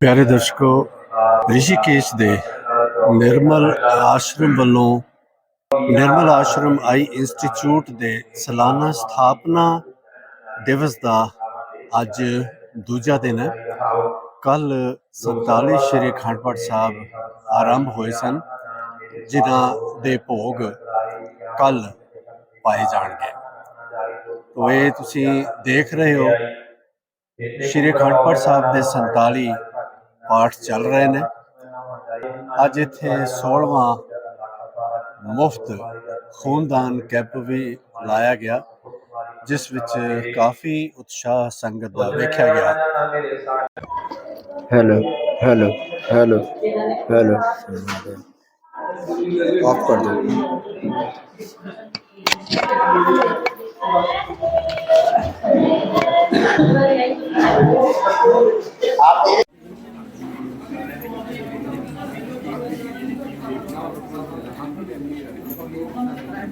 ਪਿਆਰੇ ਦਰਸ਼ਕੋ, ਰਿਸ਼ੀਕੇਸ਼ ਦੇ ਨਿਰਮਲ ਆਸ਼ਰਮ ਵੱਲੋਂ ਨਿਰਮਲ ਆਸ਼ਰਮ ਆਈ ਇੰਸਟੀਚਿਊਟ ਦੇ ਸਾਲਾਨਾ ਸਥਾਪਨਾ ਦਿਵਸ ਦਾ ਅੱਜ ਦੂਜਾ ਦਿਨ ਹੈ। ਕੱਲ 47 ਸ਼੍ਰੀ ਅਖੰਡ ਪਾਠ ਸਾਹਿਬ ਆਰੰਭ ਹੋਏ ਸਨ, ਜਿਨ੍ਹਾਂ ਦੇ ਭੋਗ ਕੱਲ ਪਾਏ ਜਾਣਗੇ। ਤੋ ਇਹ ਤੁਸੀਂ ਦੇਖ ਰਹੇ ਹੋ, ਸ਼੍ਰੀ ਅਖੰਡ ਪਾਠ ਸਾਹਿਬ ਦੇ 47 पाठ चल रहे हैं अज इतने सोलव मुफ़्त खूनदान कैंप भी लाया गया जिस विच काफ़ी उत्साह संगत का वेख्या गया। Hello hello hello hello. Off कर दो।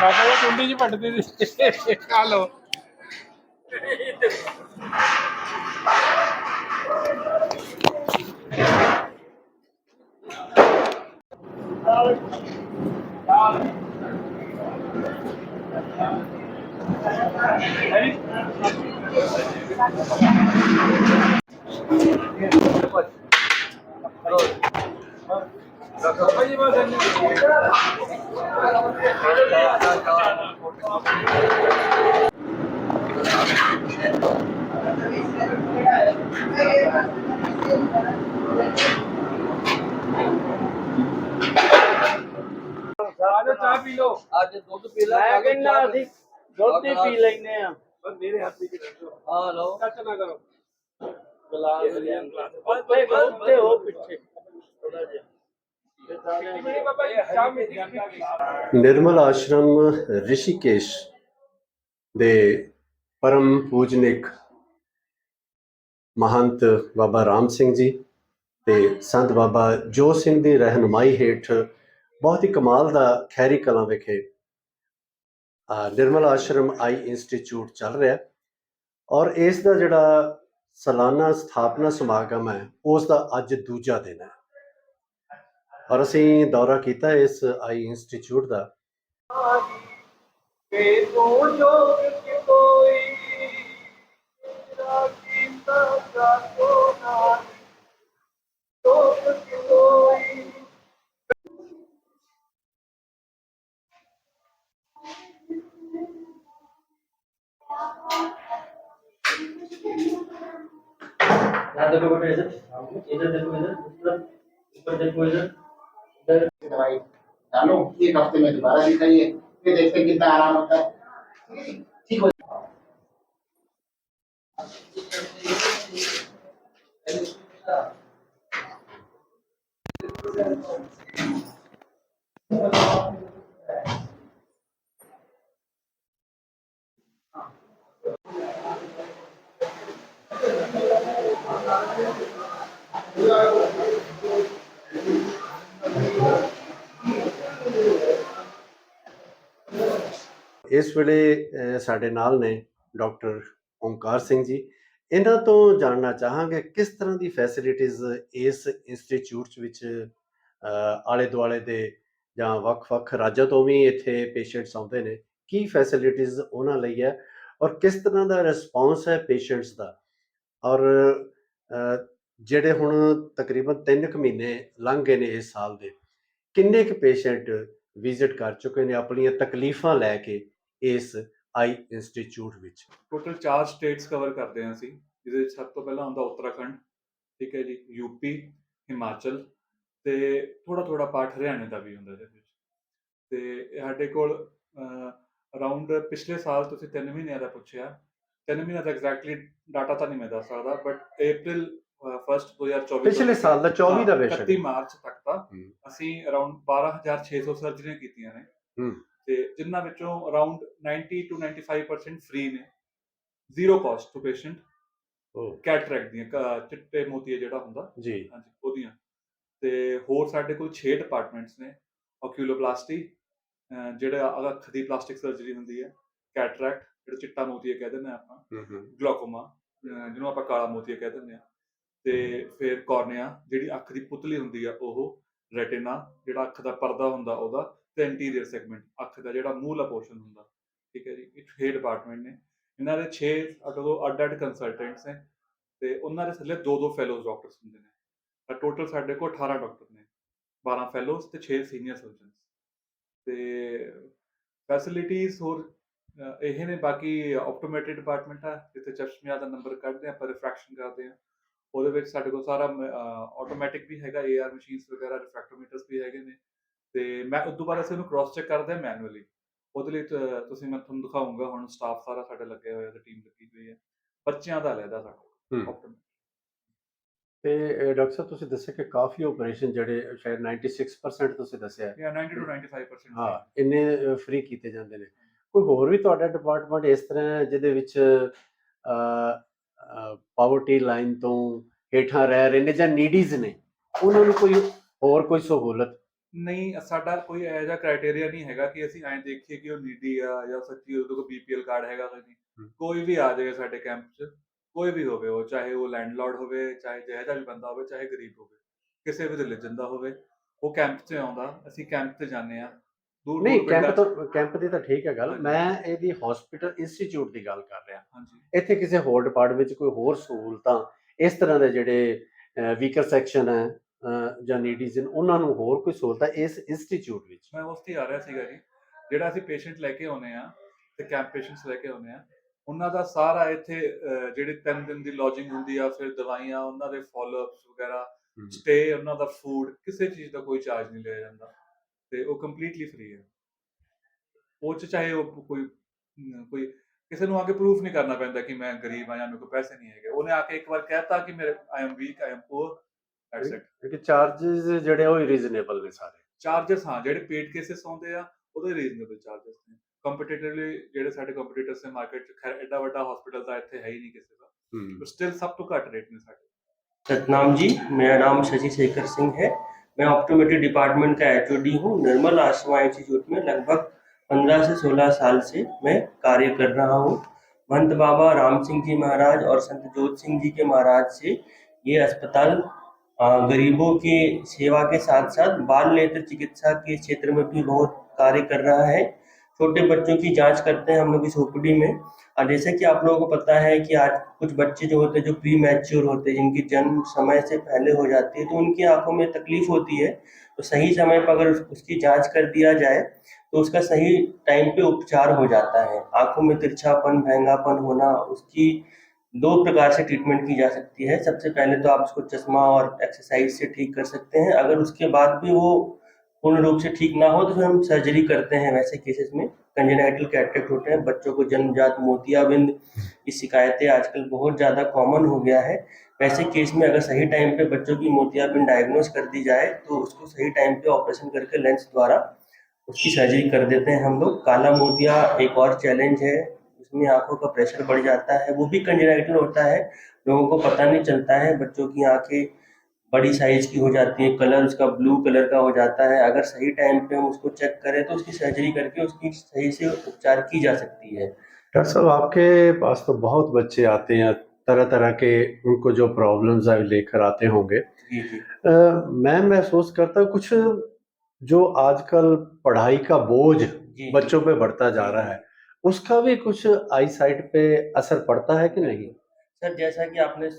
ਬਾਬਾ ਜੀ ਕੁੰਡੀ ਜੀ ਪੱਟਦੀ ਸੀ ਖਾ Ready? ਆਜੋ ਚਾਹ ਪੀ ਲਓ। ਅੱਜ ਦੁੱਧ ਪੀ ਲੈ ਮੈਂ ਕਹਿੰਦਾ ਅਸੀਂ ਦੁੱਧ ਹੀ ਪੀ ਲੈਨੇ ਆ ਬਸ ਮੇਰੇ ਹੱਥ ਵਿੱਚ ਹਾਂ ਲਓ। ਟੱਚ ਨਾ ਕਰੋ। ਗਲਾਸ ਲਿਆ। ਉੱਤੇ ਉੱਤੇ ਹੋ ਪਿੱਛੇ। ਥੋੜਾ ਜਿਹਾ। ਬੜੀ ਬਾਬਾ ਜੀ ਚਾਹ ਮੇਰੀ ਨਿਰਮਲ ਆਸ਼ਰਮ ਰਿਸ਼ੀਕੇਸ਼ ਦੇ ਪਰਮ ਪੂਜਨਿਕ ਮਹੰਤ ਬਾਬਾ ਰਾਮ ਸਿੰਘ ਜੀ ਤੇ ਸੰਤ ਬਾਬਾ ਜੋ ਸਿੰਘ ਦੀ ਰਹਿਨੁਮਾਈ ਹੇਠ ਬਹੁਤ ਹੀ ਕਮਾਲ ਦਾ ਖੈਰੀ ਕਲਾਂ ਵਿਖੇ ਨਿਰਮਲ ਆਸ਼ਰਮ ਆਈ ਇੰਸਟੀਚਿਊਟ ਚੱਲ ਰਿਹਾ ਔਰ ਇਸ ਦਾ ਜਿਹੜਾ ਸਾਲਾਨਾ ਸਥਾਪਨਾ ਸਮਾਗਮ ਹੈ, ਉਸ ਦਾ ਅੱਜ ਦੂਜਾ ਦਿਨ ਹੈ। ਔਰ ਅਸੀਂ ਦੌਰਾ ਕੀਤਾ ਇਸ ਆਈ ਇੰਸਟੀਚਿਊਟ ਦਾ। ਕਿ ਤੂੰ ਜੋਗ ਕੋਈ, ਤੇਰਾ ਕੀਤਾ ਜਾਤੋ ਨਾ यहाँ देखो बेटे इधर इधर देखो इधर ऊपर देखो इधर इधर दवाई डालो एक हफ़्ते में दोबारा दिखाइए फिर देखते कितना आराम होता है ठीक हो ਇਸ ਵੇਲੇ ਸਾਡੇ ਨਾਲ ਨੇ ਡਾਕਟਰ ਓਮਕਾਰ ਸਿੰਘ ਜੀ। ਇਹਨਾਂ ਤੋਂ ਜਾਣਨਾ ਚਾਹਾਂਗੇ ਕਿਸ ਤਰ੍ਹਾਂ ਦੀ ਫੈਸਿਲਿਟੀਆਂ ਇਸ ਇੰਸਟੀਚਿਊਟ ਵਿੱਚ ਆਲੇ ਦੁਆਲੇ ਦੇ ਜਾਂ ਵੱਖ-ਵੱਖ ਰਾਜਾਂ ਤੋਂ ਵੀ ਇੱਥੇ ਪੇਸ਼ੈਂਟਸ ਆਉਂਦੇ ਨੇ। ਕੀ ਫੈਸਿਲਿਟੀਆਂ ਉਹਨਾਂ ਲਈ ਹੈ ਔਰ ਕਿਸ ਤਰ੍ਹਾਂ ਦਾ ਰਿਸਪੌਂਸ ਹੈ ਪੇਸ਼ੈਂਟਸ ਦਾ? ਔਰ ਜਿਹੜੇ ਹੁਣ ਤਕਰੀਬਨ 3 ਕੁ ਮਹੀਨੇ ਲੰਘ ਗਏ ਨੇ ਇਸ ਸਾਲ ਦੇ, ਕਿੰਨੇ ਕੁ ਪੇਸ਼ੈਂਟ ਵਿਜ਼ਿਟ ਕਰ ਚੁੱਕੇ ਨੇ? ਆਪਣੀਆਂ ਤਕਲੀਫਾਂ ਲੈ ਕੇ ਇਸ ਆਈ ਇੰਸਟੀਚਿਊਟ ਵਿੱਚ। ਟੋਟਲ ਚਾਰ ਸਟੇਟਸ ਕਵਰ ਕਰਦੇ ਹਾਂ ਅਸੀਂ। ਜਿਹਦੇ ਵਿੱਚ ਸਭ ਤੋਂ ਪਹਿਲਾਂ ਆਉਂਦਾ ਉੱਤਰਾਖੰਡ ਠੀਕ ਹੈ ਜੀ ਯੂਪੀ ਹਿਮਾਚਲ ਤੇ ਥੋੜਾ ਥੋੜਾ ਪਾਰਟ ਹਰਿਆਣੇ ਦਾ ਵੀ ਹੁੰਦਾ ਇਹਦੇ ਵਿੱਚ। ਤੇ ਸਾਡੇ ਕੋਲ ਅਰਾਊਂਡ ਪਿਛਲੇ ਸਾਲ ਤੁਸੀਂ 3 ਮਹੀਨਿਆਂ ਦਾ ਪੁੱਛਿਆ। 3 ਮਹੀਨਿਆਂ ਦਾ ਐਗਜ਼ੈਕਟਲੀ ਡਾਟਾ ਤਾਂ ਨਹੀਂ ਮੈਂ ਦੱਸ ਸਕਦਾ ਬਟ April 1st 2024 ਪਿਛਲੇ ਸਾਲ ਦਾ 24 ਦਾ ਬੇਸ਼ੱਕ 31 ਮਾਰਚ ਤੱਕ ਤਾਂ ਹੂੰ। ਅਸੀਂ ਅਰਾਊਂਡ 12600 ਸਰਜਰੀਆਂ ਕੀਤੀਆਂ ਨੇ। ਹੂੰ। ਤੇ ਜਿਨ੍ਹਾਂ ਵਿੱਚੋਂ ਅਰਾਊਂਡ 90 ਟੂ 95% ਫ੍ਰੀ ਨੇ। ਜ਼ੀਰੋ ਕਾਸਟ ਟੂ ਪੇਸ਼ੈਂਟ ਉਹ ਕੈਟਰੈਕਟ ਦੀਆਂ ਚਿੱਟੇ ਮੋਤੀਏ ਜਿਹੜਾ ਹੁੰਦਾ। ਜੀ। ਹਾਂਜੀ ਉਹਦੀਆਂ। ਤੇ ਹੋਰ ਸਾਡੇ ਕੋਲ 6 ਡਿਪਾਰਟਮੈਂਟਸ ਨੇ। ਓਕਿਊਲੋਪਲਾਸਟੀ ਜਿਹੜਾ ਅੱਖ ਦੀ ਪਲਾਸਟਿਕ ਸਰਜਰੀ ਹੁੰਦੀ ਹੈ। ਕੈਟਰੈਕਟ ਜਿਹੜਾ ਚਿੱਟਾ ਮੋਤੀਆ ਕਹਿ ਦਿੰਦੇ ਆਪਾਂ। ਗਲੋਕੋਮਾ ਜਿਹਨੂੰ ਆਪਾਂ ਕਾਲਾ ਮੋਤੀਆ ਕਹਿ ਦਿੰਦੇ ਆ ਤੇ ਫਿਰ ਕਾਰਨੀਆ ਜਿਹੜੀ ਅੱਖ ਦੀ ਪੁਤਲੀ ਹੁੰਦੀ ਆ ਉਹ ਰੈਟਿਨਾ ਜਿਹੜਾ ਅੱਖ ਦਾ ਪਰਦਾ ਹੁੰਦਾ ਉਹਦਾ। ਤੇ ਇੰਟੀਰੀਅਰ ਸੈਗਮੈਂਟ ਅੱਖ ਦਾ ਜਿਹੜਾ ਮੂਹਲਾ ਪੋਰਸ਼ਨ ਹੁੰਦਾ, ਠੀਕ ਹੈ ਜੀ ਇਹ 6 ਡਿਪਾਰਟਮੈਂਟ ਨੇ। ਇਹਨਾਂ ਦੇ 6 ਅੱਡੋ ਅੱਡ ਅੱਡ ਕੰਸਲਟੈਂਟਸ ਨੇ ਤੇ ਉਹਨਾਂ ਦੇ ਥੱਲੇ ਦੋ ਦੋ ਫੈਲੋਜ਼ ਡਾਕਟਰਸ ਹੁੰਦੇ ਨੇ। ਤਾਂ ਟੋਟਲ ਸਾਡੇ ਕੋਲ 18 ਡਾਕਟਰ ਨੇ 12 ਫੈਲੋਜ਼ ਤੇ 6 ਸੀਨੀਅਰ ਸਰਜਨਸ ਤੇ ਫੈਸਿਲਿਟੀਆਂ ਹੋਰ ਇਹ ਨੇ, ਬਾਕੀ ਆਪਟੋਮੈਟਰੀ ਡਿਪਾਰਟਮੈਂਟ ਆ, ਜਿੱਥੇ ਚਸ਼ਮਿਆਂ ਦਾ ਨੰਬਰ ਕੱਢਦੇ ਆ, ਆਪਾਂ ਰਿਫਰੈਕਸ਼ਨ ਕਰਦੇ ਆ। ਉਹਦੇ ਵਿੱਚ ਸਾਡੇ ਕੋਲ ਸਾਰਾ ਆਟੋਮੈਟਿਕ ਵੀ ਹੈਗਾ ਏਆਰ ਮਸ਼ੀਨਸ ਵਗੈਰਾ ਰਿਫਰੈਕਟੋਮੀਟਰਸ ਵੀ ਹੈਗੇ ਨੇ। ਤੇ ਮੈਂ ਉਸ ਤੋਂ ਬਾਅਦ ਅਸੀਂ ਉਹਨੂੰ ਕ੍ਰਾਸ ਚੈੱਕ ਕਰਦੇ ਆ ਮੈਨੂਅਲੀ ਉਹਦੇ ਲਈ ਤ- ਤੁਸੀਂ ਮੈਂ ਤੁਹਾਨੂੰ ਦਿਖਾਉਂਗਾ ਹੁਣ ਸਟਾਫ ਸਾਰਾ ਸਾਡੇ ਲੱਗਿਆ ਹੋਇਆ ਤੇ ਟੀਮ ਲੱਗੀ ਹੋਈ ਹੈ ਬੱਚਿਆਂ ਦਾ ਲੈਦਾ ਸਾਡਾ ਹੂੰ। ਤੇ ਡਾਕਟਰ ਸਾਹਿਬ ਤੁਸੀਂ ਦੱਸਿਆ ਕਿ ਕਾਫੀ ਆਪਰੇਸ਼ਨ ਜਿਹੜੇ ਸ਼ਾਇਦ 96% ਤੁਸੀਂ ਦੱਸਿਆ। ਹੈ। ਜਾਂ 90 ਟੂ 95% ਹਾਂ ਇੰਨੇ ਫ੍ਰੀ ਕੀਤੇ ਜਾਂਦੇ ਨੇ। ਕੋਈ ਹੋਰ ਵੀ ਤੁਹਾਡਾ ਡਿਪਾਰਟਮੈਂਟ ਇਸ ਤਰ੍ਹਾਂ ਹੈ ਜਿਹਦੇ ਵਿੱਚ ਪਾਵਰਟੀ ਲਾਈਨ ਤੋਂ ਹੇਠਾਂ ਰਹਿ ਰਹੇ ਨੇ ਜਾਂ ਨੀਡੀਜ਼ ਨੇ? ਉਹਨਾਂ ਨੂੰ ਕੋਈ ਹੋਰ ਕੋਈ ਸਹੂਲਤ ਨਹੀਂ ਸਾਡਾ ਕੋਈ ਇਹੋ ਜਿਹਾ ਕ੍ਰਾਈਟੇਰੀਆ ਨਹੀਂ ਹੈਗਾ ਕਿ ਅਸੀਂ ਐਂ ਦੇਖੀਏ ਕਿ ਉਹ ਨੀਡੀ ਆ ਜਾਂ ਸੱਚੀ ਉਹਦੇ ਕੋਲ ਬੀਪੀਐਲ ਕਾਰਡ ਹੈਗਾ ਕਿ ਨਹੀਂ। ਕੋਈ ਵੀ ਆ ਜਾਵੇ ਸਾਡੇ ਕੈਂਪ 'ਚ ਕੋਈ ਵੀ ਹੋਵੇ ਉਹ ਚਾਹੇ ਉਹ ਲੈਂਡਲਾਰਡ ਹੋਵੇ ਚਾਹੇ ਜਿਹੋ ਜਿਹਾ ਵੀ ਬੰਦਾ ਹੋਵੇ ਚਾਹੇ ਗਰੀਬ ਹੋਵੇ ਕਿਸੇ ਵੀ ਰਿਲੀਜਨ ਦਾ ਹੋਵੇ ਉਹ ਕੈਂਪ 'ਚ ਆਉਂਦਾ ਅਸੀਂ ਕੈਂਪ ਤੇ ਜਾਂਦੇ ਆ ਦੂਰ ਨਹੀਂ ਕੈਂਪ ਤੋਂ ਕੈਂਪ ਦੀ ਤਾਂ ਠੀਕ ਹੈ ਗੱਲ। ਮੈਂ ਇਹਦੀ ਹਸਪੀਟਲ ਇੰਸਟੀਚਿਊਟ ਦੀ ਗੱਲ ਕਰ ਰਿਹਾ। ਹਾਂਜੀ। ਇੱਥੇ ਕਿਸੇ ਹੋਰ ਡਿਪਾਰਟਮੈਂਟ ਵਿੱਚ ਕੋਈ ਹੋਰ ਸਹੂਲਤਾਂ ਇਸ ਤਰ੍ਹਾਂ ਦੇ ਜਿਹੜੇ ਵੀਕਰ ਸੈਕਸ਼ਨ ਹੈ ਜਾਂ ਨੀਡੀਜ਼ ਨੇ ਉਹਨਾਂ ਨੂੰ ਹੋਰ ਕੋਈ ਸਹੂਲਤਾਂ ਇਸ ਇੰਸਟੀਚਿਊਟ ਵਿੱਚ? ਮੈਂ ਉਸ ਤੇ ਆ ਰਿਹਾ ਸੀਗਾ ਜੀ। ਜਿਹੜਾ ਅਸੀਂ ਪੇਸ਼ੈਂਟ ਲੈ ਕੇ ਆਉਨੇ ਆ ਤੇ ਕੈਂਪ ਪੇਸ਼ੈਂਟਸ ਲੈ ਕੇ ਆਉਨੇ ਆ ਉਹਨਾਂ ਦਾ ਸਾਰਾ ਇੱਥੇ ਜਿਹੜੇ 3 ਦਿਨ ਦੀ ਲੌਜਿੰਗ ਹੁੰਦੀ ਆ ਫਿਰ ਦਵਾਈਆਂ ਉਹਨਾਂ ਦੇ ਫਾਲੋਅਪਸ ਵਗੈਰਾ ਸਟੇ ਉਹਨਾਂ ਦਾ ਫੂਡ ਕਿਸੇ ਚੀਜ਼ ਦਾ ਕੋਈ ਚਾਰਜ ਨਹੀਂ ਲਿਆ ਜਾਂਦਾ। ਤੇ ਉਹ ਕੰਪਲੀਟਲੀ ਫ੍ਰੀ ਹੈ। ਉਹ ਚ ਚਾਹੇ ਉਹ ਕੋਈ ਕੋਈ ਕਿਸੇ ਨੂੰ ਆ ਕੇ ਪ੍ਰੂਫ ਨਹੀਂ ਕਰਨਾ ਪੈਂਦਾ ਕਿ ਮੈਂ ਗਰੀਬ ਆ ਜਾਂ ਮੇਰੇ ਕੋਲ ਪੈਸੇ ਨਹੀਂ ਹੈਗੇ। ਉਹਨੇ ਆ ਕੇ ਇੱਕ ਵਾਰ ਕਹਿਤਾ ਕਿ ਮੇਰੇ I am weak I am poor that's it ਕਿ ਚਾਰजेस ਜਿਹੜੇ ਉਹ ਰੀਜ਼ਨੇਬਲ ਨੇ ਸਾਰੇ ਚਾਰजेस ਹਾਂ ਜਿਹੜੇ ਪੇਡ ਕੇਸਸ ਆਉਂਦੇ ਆ ਉਹਦੇ ਰੀਜ਼ਨੇਬਲ ਚਾਰजेस ਨੇ ਕੰਪੀਟੀਟਿਵਲੀ ਜਿਹੜੇ ਸਾਡੇ ਕੰਪੀਟੀਟਰਸ ਨੇ ਮਾਰਕੀਟ ਚ ਖੈਰ ਐਡਾ ਵੱਡਾ ਹਸਪੀਟਲ ਤਾਂ ਇੱਥੇ ਹੈ ਹੀ ਨਹੀਂ ਕਿਸੇ ਦਾ ਪਰ ਸਟਿਲ ਸਭ ਤੋਂ ਘੱਟ ਰੇਟ ਨੇ ਸਾਡੇ सतनाम जी मेरा नाम शशि शेखर सिंह है मैं ऑप्टोमेट्री डिपार्टमेंट का एचओडी हूँ निर्मल आश्रमा इंस्टीट्यूट में लगभग 15 से 16 साल से मैं कार्य कर रहा हूँ महंत बाबा राम सिंह जी महाराज और संत जोत सिंह जी के महाराज से ये अस्पताल गरीबों की सेवा के साथ साथ बाल नेत्र चिकित्सा के क्षेत्र में भी बहुत कार्य कर रहा है। छोटे बच्चों की जाँच करते हैं हम लोग इस ओपीडी में। और जैसे कि आप लोगों को पता है कि आज कुछ बच्चे जो होते हैं, जो प्री मैच्योर होते हैं, जिनकी जन्म समय से पहले हो जाती है तो उनकी आँखों में तकलीफ़ होती है। तो सही समय पर अगर उस- उसकी जाँच कर दिया जाए तो उसका सही टाइम पे उपचार हो जाता है। आँखों में तिरछापन महंगापन होना, उसकी दो प्रकार से ट्रीटमेंट की जा सकती है। सबसे पहले तो आप उसको चश्मा और एक्सरसाइज से ठीक कर सकते हैं। अगर उसके बाद भी वो पूर्ण रूप से ठीक ना हो तो फिर हम सर्जरी करते हैं वैसे केसेस में। कंजेनाइटल कैटरेक्ट होते हैं। बच्चों को जन्मजात मोतियाबिंद की शिकायतें आजकल बहुत ज़्यादा कॉमन हो गया है। वैसे केस में अगर सही टाइम पे बच्चों की मोतियाबिंद डायग्नोज कर दी जाए तो उसको सही टाइम पे ऑपरेशन करके लेंस द्वारा उसकी सर्जरी कर देते हैं हम लोग। काला मोतिया एक और चैलेंज है। उसमें आँखों का प्रेशर बढ़ जाता है वो भी कंजेनाइटल होता है लोगों को पता नहीं चलता है बच्चों की आँखें बड़ी साइज़ की हो जाती है कलर उसका ब्लू कलर का हो जाता है अगर सही टाइम पे हम उसको चेक करें तो उसकी सर्जरी करके उसकी सही से उपचार की जा सकती है। डॉक्टर साहब आपके पास तो बहुत बच्चे आते हैं तरह तरह के उनको जो प्रॉब्लम्स है लेकर आते होंगे। मैं महसूस करता हूँ कुछ जो आजकल पढ़ाई का बोझ बच्चों पे बढ़ता जा रहा है उसका भी कुछ आई साइट पे असर पड़ता है कि नहीं? सर जैसा कि आपने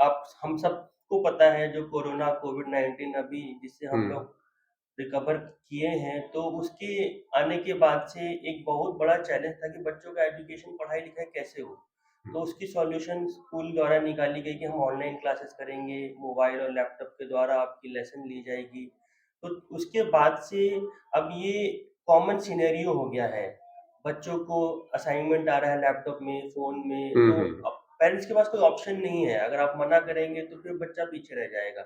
आप हम सबको पता है जो कोरोना कोविड नाइन्टीन अभी जिससे हम हम्म। लोग रिकवर किए हैं तो उसके आने के बाद से एक बहुत बड़ा चैलेंज था कि बच्चों का एजुकेशन पढ़ाई लिखाई कैसे हो? तो उसकी सॉल्यूशन स्कूल द्वारा निकाली गई कि हम ऑनलाइन क्लासेस करेंगे मोबाइल और लैपटॉप के द्वारा आपकी लेसन ली जाएगी। तो उसके बाद से अब ये कॉमन सिनेरियो हो गया है। बच्चों को असाइनमेंट आ रहा है लैपटॉप में फ़ोन में हम्म, तो हम्म। अब पेरेंट्स के पास कोई ऑप्शन नहीं है। अगर आप मना करेंगे तो फिर बच्चा पीछे रह जाएगा।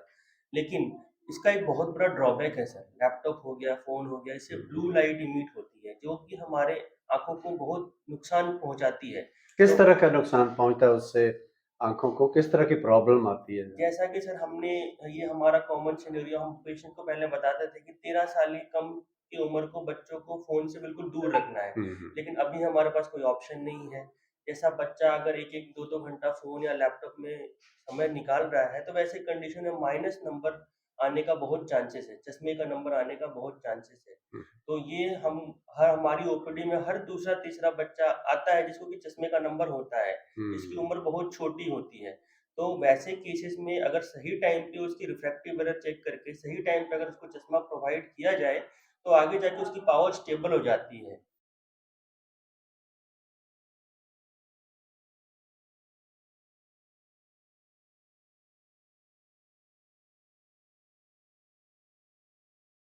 लेकिन इसका एक बहुत बड़ा ड्रॉबैक है सर। लैपटॉप हो गया फ़ोन हो गया इससे ब्लू लाइट इमिट होती है जो कि हमारे आँखों को बहुत नुकसान पहुंचाती है। किस तो, तरह का नुकसान पहुँचता है उससे? आँखों को किस तरह की प्रॉब्लम आती है? जैसा कि सर हमने ये हमारा कॉमन सिनेरियो हम पेशेंट को पहले बताते थे कि तेरह साल कम की उम्र को बच्चों को फ़ोन से बिल्कुल दूर रखना है। लेकिन अभी हमारे पास कोई ऑप्शन नहीं है। जैसा बच्चा अगर एक एक दो दो घंटा फ़ोन या लैपटॉप में समय निकाल रहा है तो वैसे कंडीशन में माइनस नंबर आने का बहुत चांसेस है चश्मे का नंबर आने का बहुत चांसेस है। तो ये हम हर हमारी ओपीडी में हर दूसरा तीसरा बच्चा आता है जिसको कि चश्मे का नंबर होता है जिसकी हम्म, उम्र बहुत छोटी होती है। तो वैसे केसेस में अगर सही टाइम पे उसकी रिफ्रैक्टिव एरर चेक करके सही टाइम पे अगर उसको चश्मा प्रोवाइड किया जाए तो आगे जाके उसकी पावर स्टेबल हो जाती है